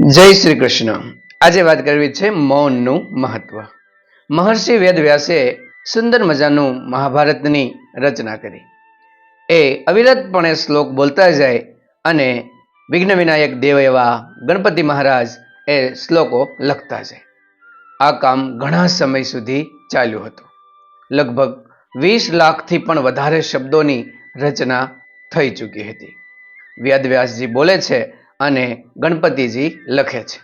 જય શ્રી કૃષ્ણ. આજે વાત કરવી છે મૌનનું મહત્વ. મહર્ષિ વેદવ્યાસે સુંદર મજાનું મહાભારતની રચના કરી. એ અવિરતપણે શ્લોક બોલતા જાય અને વિઘ્ન વિનાયક દેવ એવા ગણપતિ મહારાજ એ શ્લોકો લખતા જાય. આ કામ ઘણા સમય સુધી ચાલ્યું હતું. લગભગ વીસ લાખથી પણ વધારે શબ્દોની રચના થઈ ચૂકી હતી. વેદવ્યાસજી બોલે છે અને ગણપતિજી લખે છે.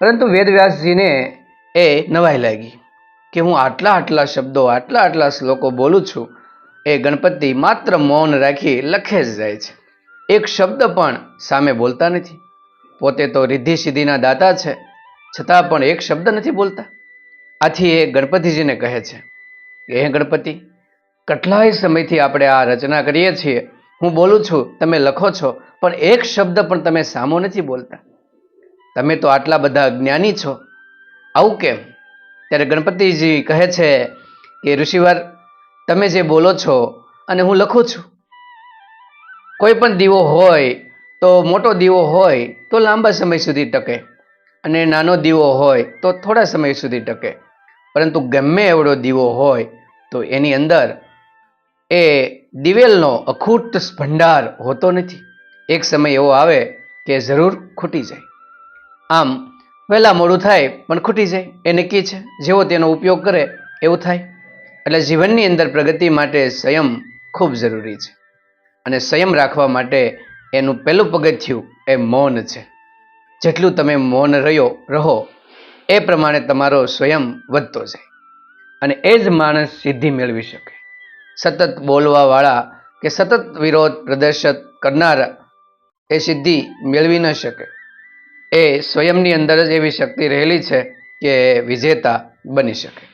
પરંતુ વેદવ્યાસજીને એ નવાઈ લાગી કે હું આટલા આટલા શબ્દો, આટલા આટલા શ્લોકો બોલું છું, એ ગણપતિ માત્ર મૌન રાખી લખે જ જાય છે. એક શબ્દ પણ સામે બોલતા નથી. પોતે તો રિદ્ધિ સિદ્ધિના દાતા છે, છતાં પણ એક શબ્દ નથી બોલતા. આથી એ ગણપતિજીને કહે છે કે હે ગણપતિ, કેટલાય સમયથી આપણે આ રચના કરીએ છીએ હું બોલું છું, તમે લખો છો, પણ એક શબ્દ પણ તમે સામો નથી બોલતા. તમે તો આટલા બધા જ્ઞાની છો. આવું કેમ? ત્યારે ગણપતિજી કહે છે કે, ઋષિવાર, તમે જે બોલો છો અને હું લખું છું. કોઈ પણ દીવો હોય તો મોટો દીવો હોય તો લાંબા સમય સુધી ટકે અને નાનો દીવો હોય તો થોડા સમય સુધી ટકે. પરંતુ ગમે એવડો દીવો હોય તો એની અંદર એ દિવેલનો અખૂટ ભંડાર હોતો નથી. એક સમય એવો આવે કે જરૂર ખૂટી જાય. આમ, વહેલા મોડું થાય પણ ખૂટી જાય, એ નક્કી છે. જેવો તેનો ઉપયોગ કરે, એવું થાય. એટલે જીવનની અંદર પ્રગતિ માટે સંયમ ખૂબ જરૂરી છે. અને સંયમ રાખવા માટે એનું પહેલું પગથિયું એ મૌન છે. જેટલું તમે મૌન રહ્યો, રહો, એ પ્રમાણે તમારો સ્વયં વધતો જાય. અને એ જ માણસ સિદ્ધિ મેળવી શકે. સતત બોલવાવાળા કે સતત વિરોધ પ્રદર્શિત કરનારા એ સિદ્ધિ મેળવી ન શકે. એ સ્વયંની અંદર જ એવી શક્તિ રહેલી છે કે વિજેતા બની શકે.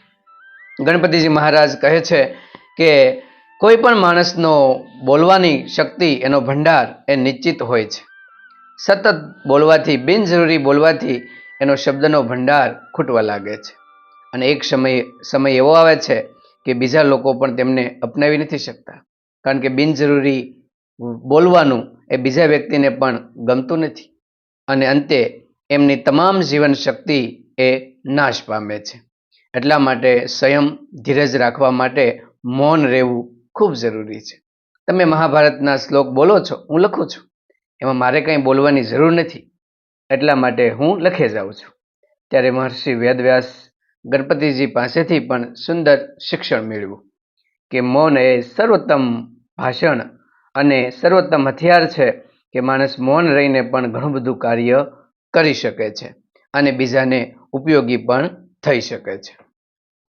ગણપતિજી મહારાજ કહે છે કે કોઈ પણ માણસનો બોલવાની શક્તિ એનો ભંડાર એ નિશ્ચિત હોય છે. સતત બોલવાથી, બિનજરૂરી બોલવાથી એનો શબ્દનો ભંડાર ખૂટવા લાગે છે. અને એક સમય સમય એવો આવે છે કે બીજા લોકો પણ તેમને અપનાવી નથી શકતા. કારણ કે બિનજરૂરી બોલવાનું એ બીજા વ્યક્તિને પણ ગમતું નથી. અને અંતે એમની તમામ જીવન શક્તિ એ નાશ પામે છે. એટલા માટે સંયમ ધીરજ રાખવા માટે મૌન રહેવું ખૂબ જરૂરી છે. તમે મહાભારતના શ્લોક બોલો છો, હું લખું છું. એમાં મારે કંઈ બોલવાની જરૂર નથી. એટલા માટે હું લખે જાઉં છું. ત્યારે મહર્ષિ વેદવ્યાસ ગણપતિજી પાસેથી પણ સુંદર શિક્ષણ મેળવ્યું કે મૌન એ સર્વોત્તમ ભાષણ અને સર્વોત્તમ હથિયાર છે કે માણસ મૌન રહીને પણ ઘણું બધું કાર્ય કરી શકે છે અને બીજાને ઉપયોગી પણ થઈ શકે છે.